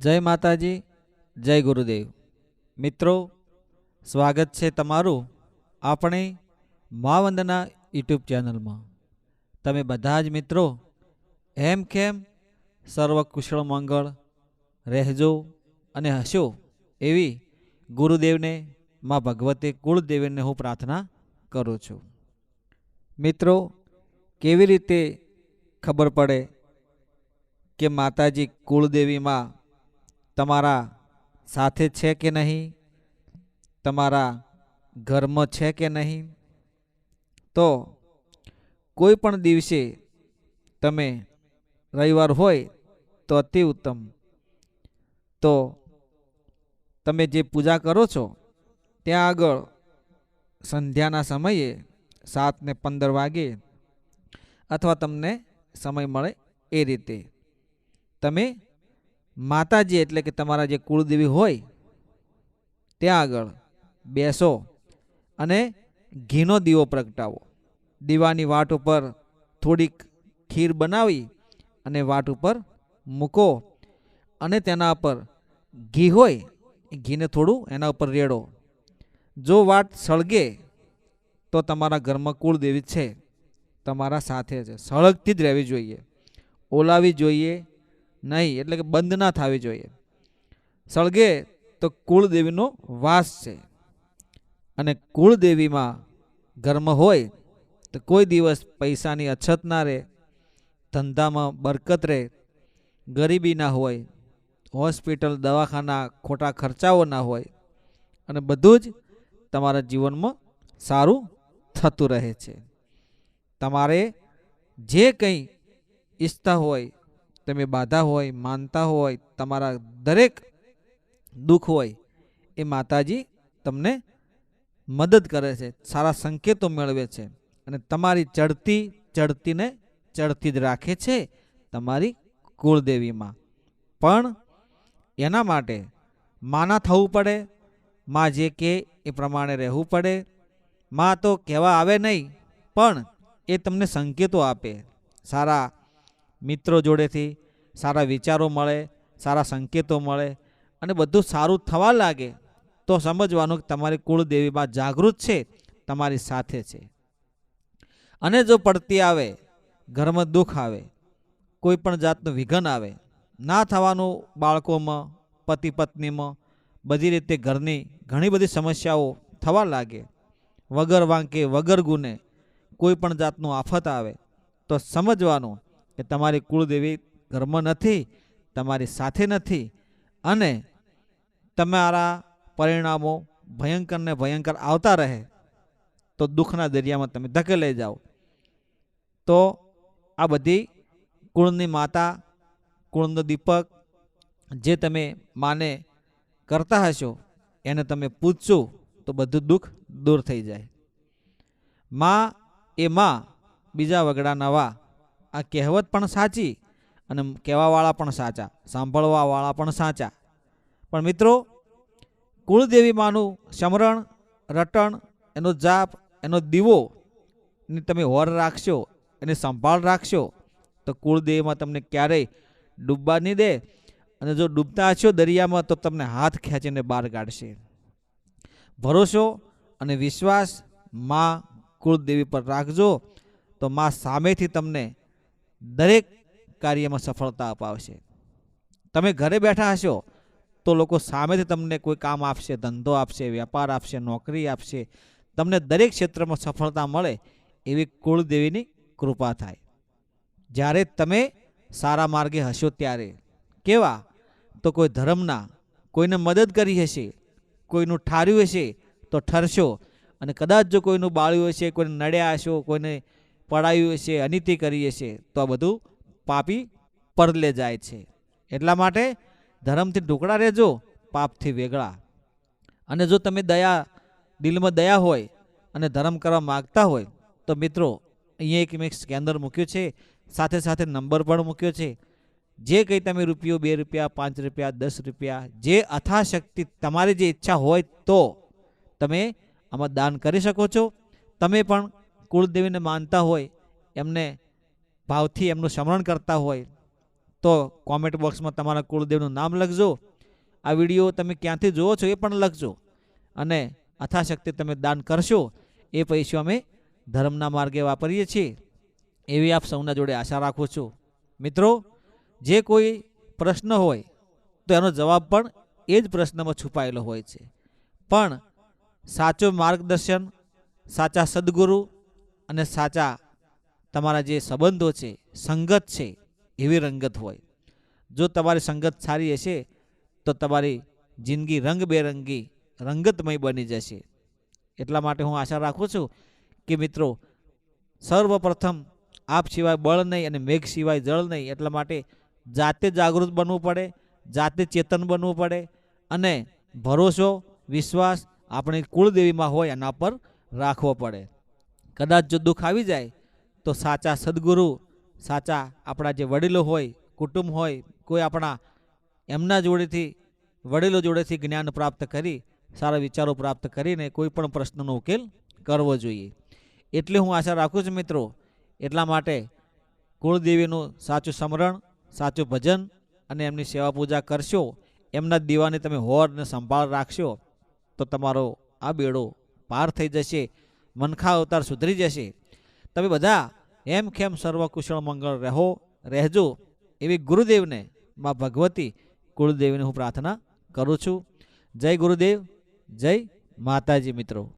જય માતાજી, જય ગુરુદેવ. મિત્રો, સ્વાગત છે તમારું આપણી મા વંદના યુટ્યુબ ચેનલમાં. તમે બધા જ મિત્રો એમ કેમ સર્વ કુશળ મંગળ રહેજો અને હશો એવી ગુરુદેવને, મા ભગવતી કુળદેવીને હું પ્રાર્થના કરું છું. મિત્રો, કેવી રીતે ખબર પડે કે માતાજી કુળદેવીમાં તમારા સાથે છે કે નહીં? તમારા ઘરમાં છે કે નહીં? તો કોઈ પણ દિવસે તમે રવિવાર હોય તો અતિ ઉત્તમ. તો તમે જે પૂજા કરો છો, ત્યાં આગળ સંધ્યાના સમયે સાત ને પંદર વાગે અથવા તમને સમય મળે એ રીતે. તમે માતાજી એટલે કે તમારા જે કુળદેવી હોય, ત્યાં આગળ બેસો અને ઘીનો દીવો પ્રગટાવો. દીવાની વાટ ઉપર થોડીક ખીર બનાવી અને વાટ ઉપર મૂકો અને તેના પર ઘી હોય, એ ઘીને થોડું એના ઉપર રેડો. જો વાટ સળગે, તો તમારા ઘરમાં કુળદેવી છે, તમારા સાથે છે સળગતી જ રહેવી જોઈએ. ઓલાવી જોઈએ નહીં, એટલે કે બંધ ના થવી જોઈએ. સળગે તો કુળદેવીનો વાસ છે. અને કુળદેવીમાં ઘરમાં હોય તો કોઈ દિવસ પૈસાની અછત ના રહે, ધંધામાં બરકત રહે, ગરીબી ના હોય, હોસ્પિટલ, દવાખાના, ખોટા ખર્ચાઓ ના હોય, અને બધું જ તમારા જીવનમાં સારું થતું રહે છે. તમારે જે કંઈ ઈચ્છતા હોય તમે બાધા હોય, માનતા હોય, તમારા દરેક દુઃખ હોય, એ માતાજી તમને મદદ કરે છે, સારા સંકેતો મેળવે છે અને તમારી ચડતી, ચડતીને ચડતી જ રાખે છે તમારી કુળદેવીમાં. પણ એના માટે માના થવું પડે, માં જે કે એ પ્રમાણે રહેવું પડે, માં તો કહેવા આવે નહીં, પણ એ તમને સંકેતો આપે, સારા મિત્રો જોડેથી સારા વિચારો મળે, સારા સંકેતો મળે અને બધું સારું થવા લાગે, તો સમજવાનું કે તમારી કુળદેવીમાં જાગૃત છે, તમારી સાથે છે. અને જો પડતી આવે, ઘરમાં દુઃખ આવે, કોઈ પણ જાતનું વિઘન આવે, ના થવાનું બાળકોમાં પતિ પત્નીમાં બધી રીતે ઘરની ઘણી બધી સમસ્યાઓ થવા લાગે, વગર વાંકે, વગર ગુને, કોઈ પણ જાતનું આફત આવે, તો સમજવાનું કે તમારી કુળદેવી ઘરમાં નથી, તમારી સાથે નથી અને તમારા પરિણામો ભયંકર ને ભયંકર આવતા રહે, તો દુઃખના દરિયામાં તમે ધકેલાઈ જાઓ. તો આ બધી કુળની માતા, કુળનો દીપક જે તમે માને કરતા હશો, એને તમે પૂછશો, તો બધું દુઃખ દૂર થઈ જાય. માં એ માં, બીજા વગડા નવા આ કહેવત પણ સાચી અને કહેવાવાળા પણ સાચા, સાંભળવાવાળા પણ સાચા. પણ મિત્રો, કુળદેવી માનું સમરણ, રટણ, એનો જાપ, એનો દીવો ને તમે હોર રાખશો, એની સંભાળ રાખશો, તો કુળદેવીમાં તમને ક્યારેય ડૂબવા નહીં દે અને જો ડૂબતા હશો દરિયામાં, તો તમને હાથ ખેંચીને બહાર કાઢશે. ભરોસો અને વિશ્વાસમાં કુળદેવી પર રાખજો, તો માં સામેથી તમને દરેક કાર્યમાં સફળતા અપાવશે. તમે ઘરે બેઠા હશો તો લોકો સામેથી તમને કોઈ કામ આપશે, ધંધો આપશે, વેપાર આપશે, નોકરી આપશે. તમને દરેક ક્ષેત્રમાં સફળતા મળે એવી કુળદેવીની કૃપા થાય. જ્યારે તમે સારા માર્ગે હશો ત્યારે. કેવા? તો કોઈ ધર્મના કોઈને મદદ કરી હશે, કોઈનું ઠાર્યું હશે તો ઠરશો. અને કદાચ જો કોઈનું બાળ્યું હશે, કોઈને નડ્યા હશો, કોઈને પડાયું છીએ અનિતિ કરીએ છીએ તો આ બધું પાપી પરલે જાય છે. એટલા માટે ધર્મથી ઢોકળા રહેજો પાપથી વેગળા. અને જો તમે દયા, દિલમાં દયા હોય અને ધર્મ કરવા માગતા હોય, તો મિત્રો, અહીંયા એક મેં સ્કેનર મૂક્યું છે, સાથે સાથે નંબર પણ મૂક્યો છે. જે કંઈ તમે રૂપિયો બે રૂપિયા, પાંચ રૂપિયા, દસ રૂપિયા, જે અથાશક્તિ તમારી જે ઈચ્છા હોય તો તમે આમાં દાન કરી શકો છો. તમે પણ કુળદેવીને માનતા હોય, એમને ભાવથી એમનું સ્મરણ કરતા હોય, તો કોમેન્ટ બોક્સમાં તમારા કુળદેવનું નામ લખજો. આ વીડિયો તમે ક્યાંથી જુઓ છો એ પણ લખજો. અને અથાશક્તિ તમે દાન કરશો એ પૈસો અમે ધર્મના માર્ગે વાપરીએ છીએ. એવી આપ સૌના જોડે આશા રાખું છું. મિત્રો, જે કોઈ પ્રશ્ન હોય, તો એનો જવાબ પણ એ જ પ્રશ્નમાં છુપાયેલો હોય છે. પણ સાચું માર્ગદર્શન, સાચા સદગુરુ અને સાચા તમારા જે સંબંધો છે, સંગત છે, એવી રંગત હોય. જો તમારી સંગત સારી હશે, તો તમારી જિંદગી રંગબેરંગી, રંગતમય બની જશે. એટલા માટે હું આશા રાખું છું કે મિત્રો, સર્વપ્રથમ આપ સિવાય બળ નહીં અને મેઘ સિવાય જળ નહીં, એટલા માટે જાતે જાગૃત બનવું પડે, જાતે ચેતન બનવું પડે અને ભરોસો, વિશ્વાસ આપણી કુળદેવીમાં હોય એના પર રાખવો પડે. કદાચ જો દુઃખ આવી જાય, તો સાચા સદગુરુ, સાચા આપણા જે વડીલો હોય, કુટુંબ હોય, કોઈ આપણા એમના જોડેથી, વડીલો જોડેથી જ્ઞાન પ્રાપ્ત કરી, સારા વિચારો પ્રાપ્ત કરીને કોઈ પણ પ્રશ્નનો ઉકેલ કરવો જોઈએ. એટલે હું આશા રાખું છું મિત્રો, એટલા માટે કુળદેવીનું સાચું સ્મરણ, સાચું ભજન અને એમની સેવા પૂજા કરશો, એમના દીવાની તમે હોર અને સંભાળ રાખશો, તો તમારો આ બેડો પાર થઈ જશે. મનખા અવતાર સુધરી જશે. તમે બધા એમ કેમ સર્વકુશળ મંગળ રહો, રહેજો એવી ગુરુદેવને માં ભગવતી કુળદેવીને હું પ્રાર્થના કરું છું. જય ગુરુદેવ, જય માતાજી મિત્રો.